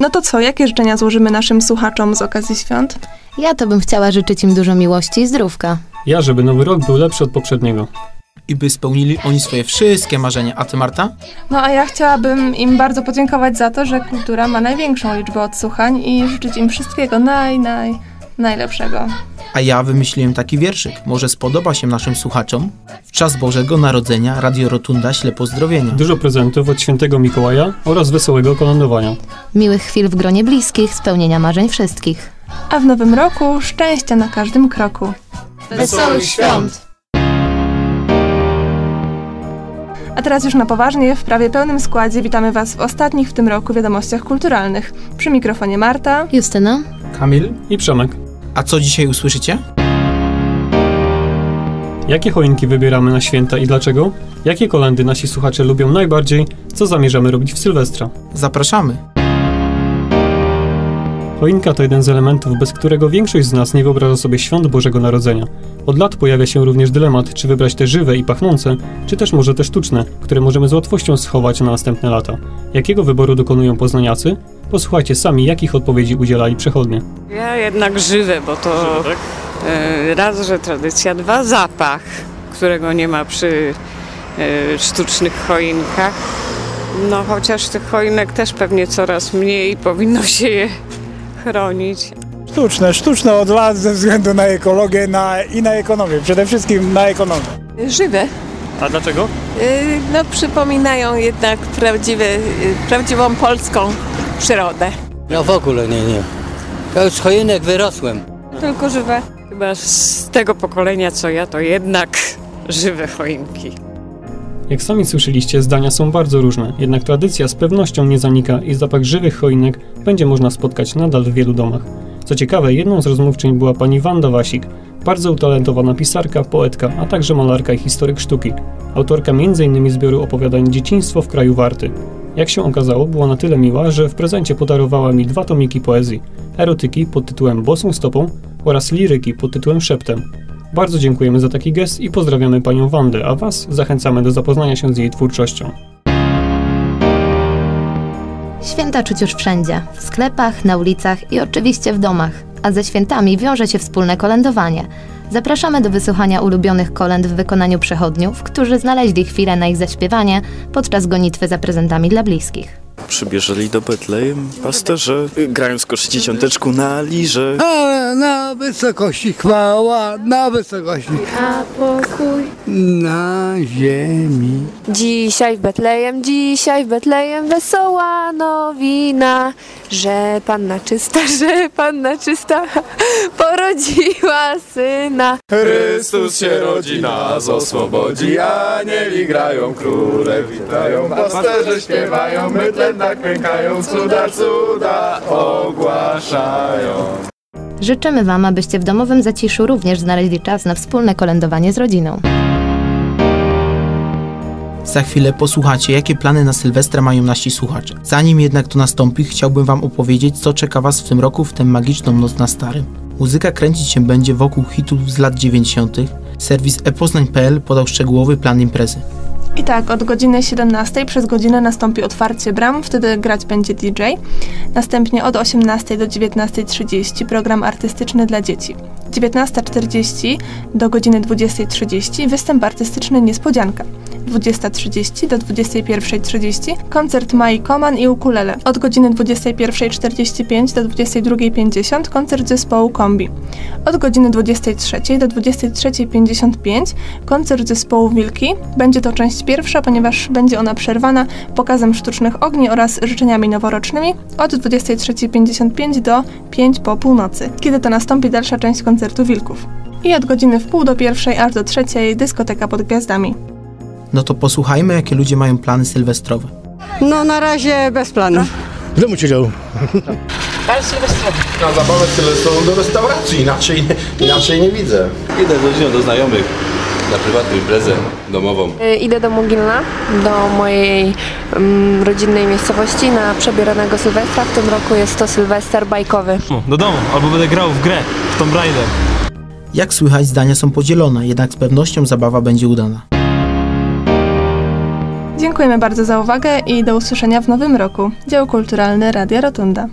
No to co, jakie życzenia złożymy naszym słuchaczom z okazji świąt? Ja to bym chciała życzyć im dużo miłości i zdrówka. Ja, żeby nowy rok był lepszy od poprzedniego. I by spełnili oni swoje wszystkie marzenia. A ty, Marta? No a ja chciałabym im bardzo podziękować za to, że kultura ma największą liczbę odsłuchań i życzyć im wszystkiego naj, naj, najlepszego. A ja wymyśliłem taki wierszyk. Może spodoba się naszym słuchaczom? W czas Bożego Narodzenia Radio Rotunda śle pozdrowienia. Dużo prezentów od świętego Mikołaja oraz wesołego kolędowania. Miłych chwil w gronie bliskich, spełnienia marzeń wszystkich. A w nowym roku szczęścia na każdym kroku. Wesołych świąt! A teraz już na poważnie, w prawie pełnym składzie witamy Was w ostatnich w tym roku wiadomościach kulturalnych. Przy mikrofonie Marta. Justyna? Kamil? I Przemek. A co dzisiaj usłyszycie? Jakie choinki wybieramy na święta i dlaczego? Jakie kolendy nasi słuchacze lubią najbardziej? Co zamierzamy robić w Sylwestra? Zapraszamy. Choinka to jeden z elementów, bez którego większość z nas nie wyobraża sobie świąt Bożego Narodzenia. Od lat pojawia się również dylemat, czy wybrać te żywe i pachnące, czy też może te sztuczne, które możemy z łatwością schować na następne lata. Jakiego wyboru dokonują poznaniacy? Posłuchajcie sami, jakich odpowiedzi udzielali przechodnie. Ja jednak żywe, bo to e, raz, że tradycja, dwa zapach, którego nie ma przy e, sztucznych choinkach. No chociaż tych choinek też pewnie coraz mniej powinno się je chronić. Sztuczne, sztuczne od lat ze względu na ekologię na, i na ekonomię. Przede wszystkim na ekonomię. Żywe. A dlaczego? Y, No, przypominają jednak prawdziwe, y, prawdziwą polską przyrodę. No w ogóle nie, nie. Ja już choinek wyrosłem. Tylko żywe. Chyba z tego pokolenia co ja, to jednak żywe choinki. Jak sami słyszeliście, zdania są bardzo różne, jednak tradycja z pewnością nie zanika i zapach żywych choinek będzie można spotkać nadal w wielu domach. Co ciekawe, jedną z rozmówczyń była pani Wanda Wasik, bardzo utalentowana pisarka, poetka, a także malarka i historyk sztuki. Autorka m.in. zbioru opowiadań Dzieciństwo w kraju Warty. Jak się okazało, była na tyle miła, że w prezencie podarowała mi dwa tomiki poezji. Erotyki pod tytułem Bosą stopą oraz liryki pod tytułem Szeptem. Bardzo dziękujemy za taki gest i pozdrawiamy panią Wandę, a was zachęcamy do zapoznania się z jej twórczością. Święta czuć już wszędzie. W sklepach, na ulicach i oczywiście w domach. A ze świętami wiąże się wspólne kolędowanie. Zapraszamy do wysłuchania ulubionych kolęd w wykonaniu przechodniów, którzy znaleźli chwilę na ich zaśpiewanie podczas gonitwy za prezentami dla bliskich. Przybierzeli do Betlejem pasterze, grają skoczy dzieciąteczku na lirze. Na wysokości chwała, na wysokości. A pokój Na ziemi. Dzisiaj w Betlejem, dzisiaj w Betlejem wesoła nowina, że panna czysta, że panna czysta porodziła syna. Chrystus się rodzi, nas oswobodzi, anieli grają, króle witają, pasterze śpiewają, mydle naklękają, cuda, cuda ogłaszają. Życzymy Wam, abyście w domowym zaciszu również znaleźli czas na wspólne kolędowanie z rodziną. Za chwilę posłuchacie, jakie plany na Sylwestra mają nasi słuchacze. Zanim jednak to nastąpi, chciałbym Wam opowiedzieć, co czeka Was w tym roku w tę magiczną noc na Starym. Muzyka kręcić się będzie wokół hitów z lat 90. Serwis epoznań.pl podał szczegółowy plan imprezy. I tak, od godziny 17 przez godzinę nastąpi otwarcie bram, wtedy grać będzie DJ. Następnie od 18 do 19.30 program artystyczny dla dzieci. 19.40 do godziny 20.30 występ artystyczny Niespodzianka. 20.30 do 21.30 koncert Mai Koman i ukulele. Od godziny 21.45 do 22.50 koncert zespołu Kombi. Od godziny 23 do 23.55 koncert zespołu Wilki. Będzie to część pierwsza, ponieważ będzie ona przerwana pokazem sztucznych ogni oraz życzeniami noworocznymi od 23.55 do 5 po północy, kiedy to nastąpi dalsza część koncertu Wilków. I od godziny w pół do pierwszej aż do trzeciej dyskoteka pod gwiazdami. No to posłuchajmy, jakie ludzie mają plany sylwestrowe. No na razie bez planu. W domu siedział. Na zabawę sylwestrową do restauracji, inaczej, inaczej nie widzę. Idę z rodziną do znajomych na prywatną imprezę domową. Y, Idę do Mogilna, do mojej mm, rodzinnej miejscowości na przebieranego Sylwestra. W tym roku jest to Sylwester bajkowy. Do domu, albo będę grał w grę, w Tomb Raider. Jak słychać, zdania są podzielone, jednak z pewnością zabawa będzie udana. Dziękujemy bardzo za uwagę i do usłyszenia w nowym roku. Dział Kulturalny Radia Rotunda.